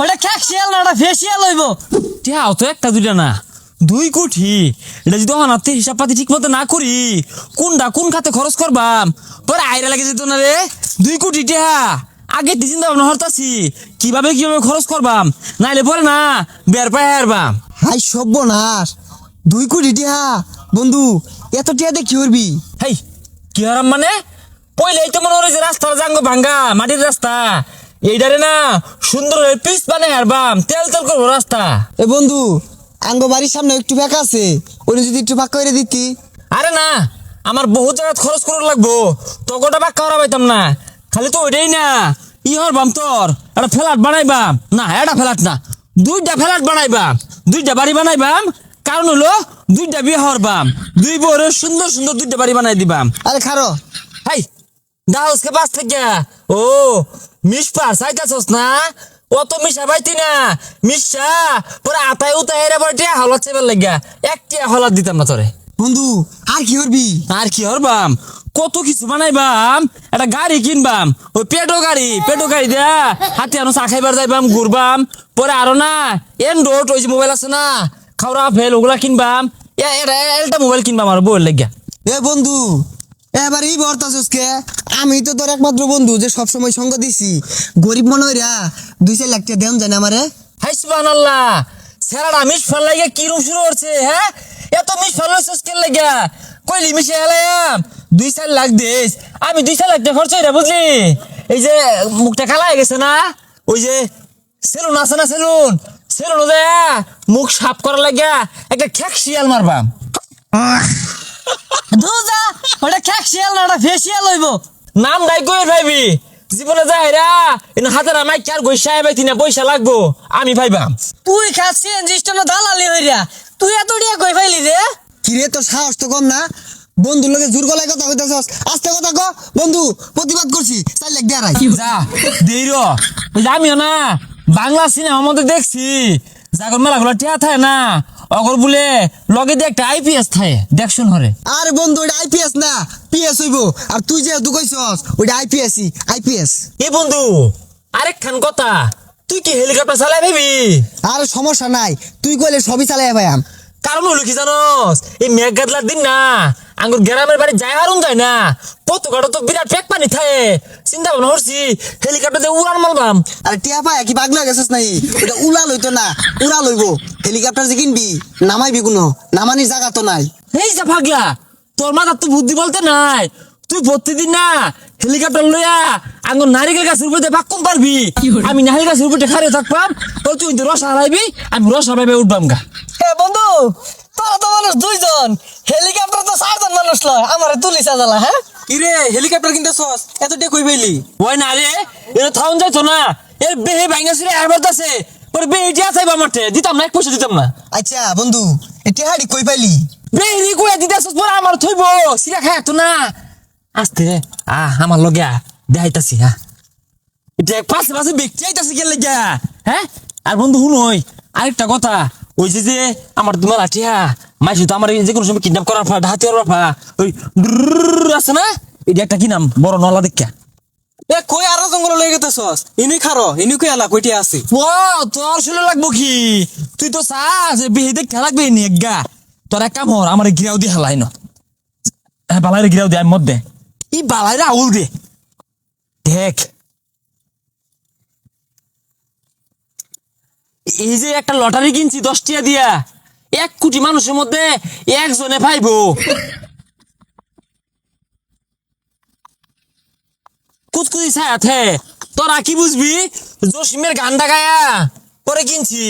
ওটা ক্যাকশিয়াল না ওটা ফেসিয়াল হইব টিয়া তো একটা দুইটা না। দুই কোটি এটা যদি অনাতে হিসাব পাতি ঠিক মতো না করি কোনটা কোন খাতে খরচ করবাম? পরে আইরা লাগে যেত না রে। দুই কোটি টিয়া। আগে তো চিন্তা ভাবনা হরতাছি কীভাবে কীভাবে খরচ করবাম? নাইলে পরে না বের পায় হারবাম। হাই সর্বনাশ। দুই কোটি টিহা বন্ধু এত টিহা দিয়ে কি করবি? হেই কি হারাম মানে? পয়লাই তো মনে হয় যে রাস্তার জাঙ্গ ভাঙ্গা মাটির রাস্তা। এইটারে না সুন্দর পিস বানাই হারবাম তেল তেল করব রাস্তা। এ বন্ধু আঙ্গ বাড়ির সামনে একটু ফাঁকা আছে ওটা যদি একটু ফাঁকা করে দিতি। আরে না আমার বহুত জায়গা খরচ করে লাগবো তো গোটা বাক্কা করা পাইতাম না। খালি তো ওইটাই না ই হরবাম তোর একটা ফ্ল্যাট বানাইবাম না এটা ফ্ল্যাট না দুইটা ফ্ল্যাট বানাইবাম দুইটা বাড়ি বানাইবাম কারণ হলো দুইটা বিয়ে হরবাম দুই বউরে সুন্দর সুন্দর দুইটা বাড়ি বানাই দিবাম। আরে খারো। হাই দাউসকে বাস থেকে। ও মিস পার চাইতাছস না? অত মিশা পাইতি না। মিশা পরে আতায় উতায় পরে টিয়া হলাত লাগিয়া এক টিয়া হলাত দিতাম না তোরে। বন্ধু আর কি করবি? আর কি হরবাম কত কিছু বানাইবাম? একটা গাড়ি কিনবাম। ওই পেটো গাড়ি পেটো গাড়ি দেয়া হাতে আনো চা খাইবার যাইবাম ঘুরবাম। পরে আরও না এন্ড্রয়েড ওই যে মোবাইল আছে না খাওয়া ফেল ওগুলা কিনবাম। এ এটা মোবাইল কিনবাম আর বউয়ের লাগিয়া। এ বন্ধু এবার এই আমি তো তোর একমাত্র বন্ধু যে সবসময় সঙ্গ দিছি। গরিব মনে হয় রা দুই চার লাখ টাকা দেন যায় না আমারে। হাই সুবান আল্লাহ স্যারাটা মিস ফাল লাগে কি রুম শুরু করছে হ্যাঁ? এত মিস ফাল হয়েছে কেন লাগে কইলি মিশে হেলাম দুই চার লাখ দিস। আমি দুই চার লাখ টাকা খরচ হইরা বুঝলি? এই যে মুখটা কালা হয়ে গেছে না? ওই যে সেলুন আছে না সেলুন? সেলুন দে মুখ সাফ করার লাগিয়া একটা খ্যাক শিয়াল মারবাম। দুজা ওটা ক্যাকশিয়াল না ওটা ফেসিয়াল হইব। নাম দাই কই ভাইবি। জীবনে যাই রা এনে হাতের আমায় কি আর গৈসা পাইতি না পয়সা লাগবো আমি ভাইবাম। তুই খাস সিএনজি স্টেশনে দালালি হইরা তুই এত ডিয়া কই ফাইলি রে? কিরে তোর সাহস তো কম না? বন্ধুর লোকে জোর গলায় কথা কইতেছস। আস্তে কথা ক বন্ধু প্রতিবাদ করছি চার লাখ দেয়ারাই যা দেই র। আমিও না বাংলা সিনেমা মধ্যে দেখছি। জাগর মেলা গুলো টিয়া থাকে না। অগর বলে লগে দিয়ে একটা আইপিএস থাকে দেখ শুন হরে। আর বন্ধু ওটা আইপিএস না পিএস হইব। আর তুই যে যেহেতু কইছস ওটা আইপিএসই আইপিএস এ বন্ধু আরেক খান কথা তুই কি হেলিকপ্টার চালাই ভাবি আর সমস্যা নাই তুই কইলে সবই চালাই আম কারণ হলো কি জানোস এই মেঘ গাদলার দিন না আঙ্গুর গ্রামের বাড়ি যায় হারুন যায় না। পতকাটা তো বিরাট পেক পানি থাকে। চিন্তা ভাবনা করছি হেলিকপ্টার দিয়ে উড়ান মারবাম। আর টিয়া পায় কি পাগলা গেছিস নাই ওটা উড়া লইতো না উড়া লইব। হেলিকপ্টার যে কিনবি নামাইবি কোনো নামানির জায়গা তো নাই। এই যা পাগলা তোর মাথার তো বুদ্ধি বলতে নাই। তুই প্রতিদিন না হেলিকপ্টার লইয়া আঙ্গুর নারিকেল গাছের উপরে দিয়ে বাক্কুম পারবি। আমি নারিকেল গাছের উপরে খারে থাকবাম তো তুই রস হারাইবি আমি রস হারাইবে উঠবাম গা। এ বন্ধু তোরা তো মানুষ দুইজন। হেলিকপ্টার তো চারজন মানুষ লয় আমারে তুলি সাজালা হ্যাঁ কিরে হেলিকপ্টার কিনতে সস এত টে কই পাইলি ওই না রে এটা থাউন যাইতো না? এর বেহে আছে পরে বেহে চাইবা মাঠে দিতাম না এক পয়সা দিতাম না। আচ্ছা বন্ধু এ টিহাড়ি কই পাইলি পরে আমার থইব সিরা খায় তো না। আস্তে রে আ আমার লগে আ, দেখাইতাছি হ্যাঁ এটা পাশে পাশে ব্যক্তি আইতাছি গেলে গা হ্যাঁ আর বন্ধু শুনই আরেকটা কথা ওই যে যে আমার তোমার লাঠিয়া মাইসু তো আমার যে কোনো সময় কিডন্যাপ করার ফা হাতি করার ফা ওই আছে না? এটা একটা কি নাম? বড় নলা দেখা এ কই আরও জঙ্গল লই গেতে সস ইনি খারো ইনি কই আলা কইটি আছে ও তোর শুনে লাগবো কি? তুই তো চাস বিহি দেখতে লাগবে নি গা তোর এক কাম হর আমার গিরাও দিয়ে হালাই ন। হ্যাঁ বালাইরে গিরাও দে আমি মত দে। ই বালাইরে আউল দে। দেখ। এই যে একটা লটারি কিনছি দশ টিয়া দিয়া। এক কোটি মানুষের মধ্যে একজনে পাইব। কুচকুচি ছায়াতে তোরা কি বুঝবি? জসিমের গান গায়া পরে কিনছি।